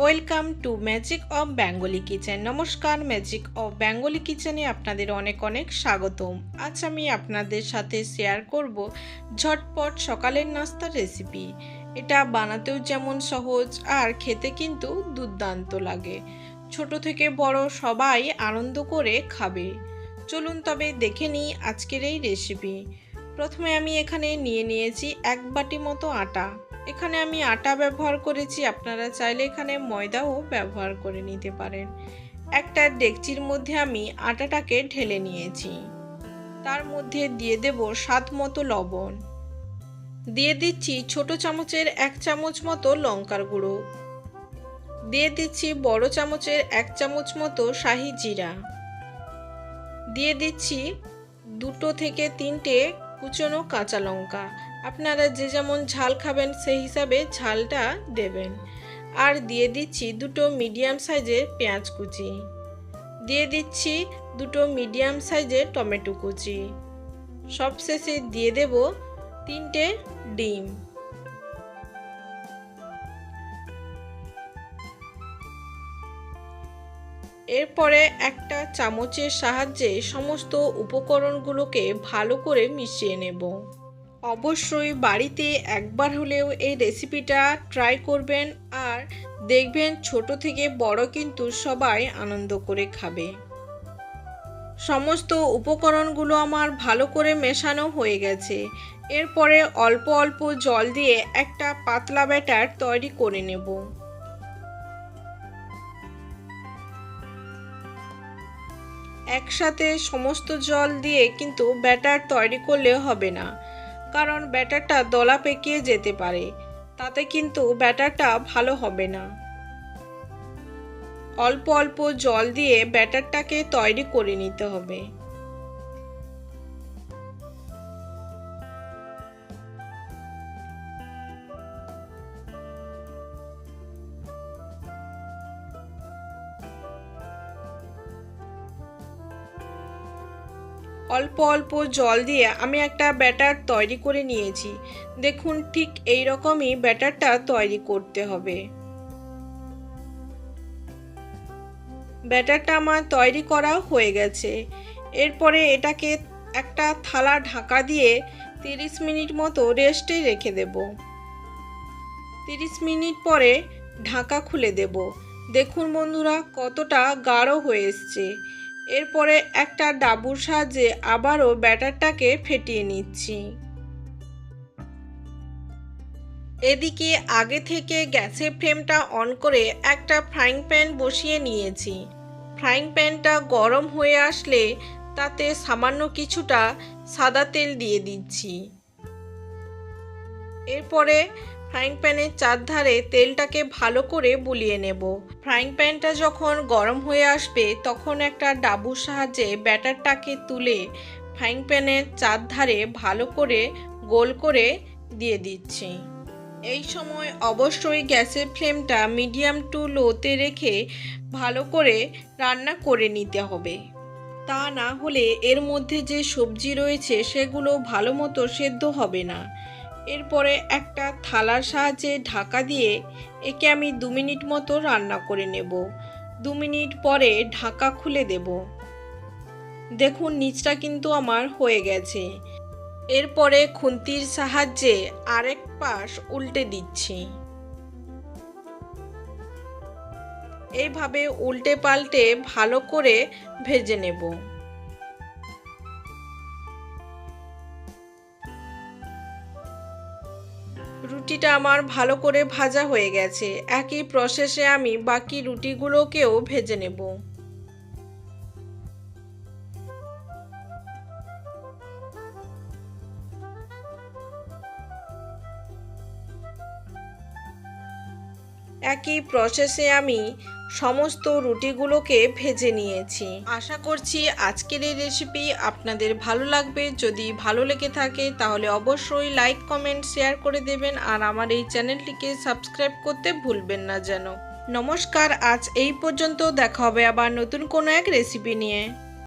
Welcome to magic of Bengali kitchen. নমস্কার, magic of Bengali কিচেনে আপনাদের অনেক অনেক স্বাগতম। আজ আমি আপনাদের সাথে শেয়ার করব ঝটপট সকালের নাস্তার রেসিপি এটা বানাতেও যেমন সহজ, আর খেতে কিন্তু দুর্দান্ত লাগে। ছোট থেকে বড় সবাই আনন্দ করে খাবে। চলুন তবে দেখে নিই আজকের এই রেসিপি প্রথমে আমি এখানে নিয়ে নিয়েছি এক বাটি মতো আটা। এখানে আমি আটা ব্যবহার করেছি, আপনারা চাইলে এখানে ময়দাও ব্যবহার করে নিতে পারেন। একটা ডেকচির মধ্যে আমি আটাটাকে ঢেলে নিয়েছি। তার মধ্যে দিয়ে দেব স্বাদ মতো লবণ। দিয়ে দিচ্ছি ছোট চামচের এক চামচ মতো লঙ্কার গুঁড়ো। দিয়ে দিচ্ছি বড় চামচের এক চামচ মতো শাহি জিরা। দিয়ে দিচ্ছি দুটো থেকে তিনটে কুচনো কাঁচা লঙ্কা। আপনারা যে যেমন ঝাল খাবেন, সেই হিসাবে ঝালটা দেবেন। আর দিয়ে দিচ্ছি দুটো মিডিয়াম সাইজের পেঁয়াজ কুচি। দিয়ে দিচ্ছি দুটো মিডিয়াম সাইজের টমেটো কুচি। সবশেষে দিয়ে দেব তিনটে ডিম। এরপরে একটা চামচের সাহায্যে সমস্ত উপকরণগুলোকে ভালো করে মিশিয়ে নেব। অবশ্যই বাড়িতে একবার হলেও এই রেসিপিটা ট্রাই করবেন আর দেখবেন ছোট থেকে বড় কিন্তু সবাই আনন্দ করে খাবে। সমস্ত উপকরণগুলো আমার ভালো করে মেশানো হয়ে গেছে। এরপরে অল্প অল্প জল দিয়ে একটা পাতলা ব্যাটার তৈরি করে নেব। একসাথে সমস্ত জল দিয়ে কিন্তু ব্যাটার তৈরি করলে হবে না। কারণ ব্যাটারটা দলা পেকিয়ে যেতে পারে, তাতে কিন্তু ব্যাটারটা ভালো হবে না। অল্প অল্প জল দিয়ে ব্যাটারটাকে তৈরি করে নিতে হবে। অল্প অল্প জল দিয়ে আমি একটা ব্যাটার তৈরি করে নিয়েছি। দেখুন ঠিক এই রকমই ব্যাটারটা তৈরি করতে হবে। ব্যাটারটা আমার তৈরি করা হয়ে গেছে। এরপরে এটাকে একটা থালা ঢাকা দিয়ে তিরিশ মিনিট মতো রেস্টে রেখে দেব। তিরিশ মিনিট পরে ঢাকা খুলে দেব। দেখুন বন্ধুরা, কতটা গাঢ় হয়ে এসছে। এরপরে একটা ডাবুর সাহায্যে আবারও ব্যাটারটাকে ফেটিয়ে নিচ্ছি। এদিকে আগে থেকে গ্যাসের ফ্লেমটা অন করে একটা ফ্রাইং প্যান বসিয়ে নিয়েছি। ফ্রাইং প্যানটা গরম হয়ে আসলে তাতে সামান্য কিছুটা সাদা তেল দিয়ে দিচ্ছি। এরপরে ফ্রাইং প্যানের চারধারে তেলটাকে ভালো করে বুলিয়ে নেব। ফ্রাইং প্যানটা যখন গরম হয়ে আসবে, তখন একটা ডাবুর সাহায্যে ব্যাটারটাকে তুলে ফ্রাইং প্যানের চারধারে ভালো করে গোল করে দিয়ে দিচ্ছি। এই সময় অবশ্যই গ্যাসের ফ্লেমটা মিডিয়াম টু লোতে রেখে ভালো করে রান্না করে নিতে হবে। তা না হলে এর মধ্যে যে সবজি রয়েছে, সেগুলো ভালো মতো সেদ্ধ হবে না। এরপরে একটা থালার সাহায্যে ঢাকা দিয়ে একে আমি দু মিনিট মতো রান্না করে নেব। দু মিনিট পরে ঢাকা খুলে দেব। দেখুন, নিচটা কিন্তু আমার হয়ে গেছে। এরপরে খুন্তির সাহায্যে আরেক পাশ উল্টে দিচ্ছি। এইভাবে উল্টে পাল্টে ভালো করে ভেজে নেব। রুটিটা আমার ভালো করে ভাজা হয়ে গেছে। একই প্রসেসে আমি বাকি রুটিগুলোকেও ভেজে নেব। একই প্রসেসে আমি সমস্ত রুটিগুলোকে ভেজে নিয়েছি। আশা করছি আজকের এই রেসিপি আপনাদের ভালো লাগবে। যদি ভালো লেগে থাকে তাহলে অবশ্যই লাইক কমেন্ট শেয়ার করে দেবেন আর আমার এই চ্যানেলটিকে সাবস্ক্রাইব করতে ভুলবেন না যেন। নমস্কার, আজ এই পর্যন্ত দেখা হবে আবার নতুন কোনো এক রেসিপি নিয়ে।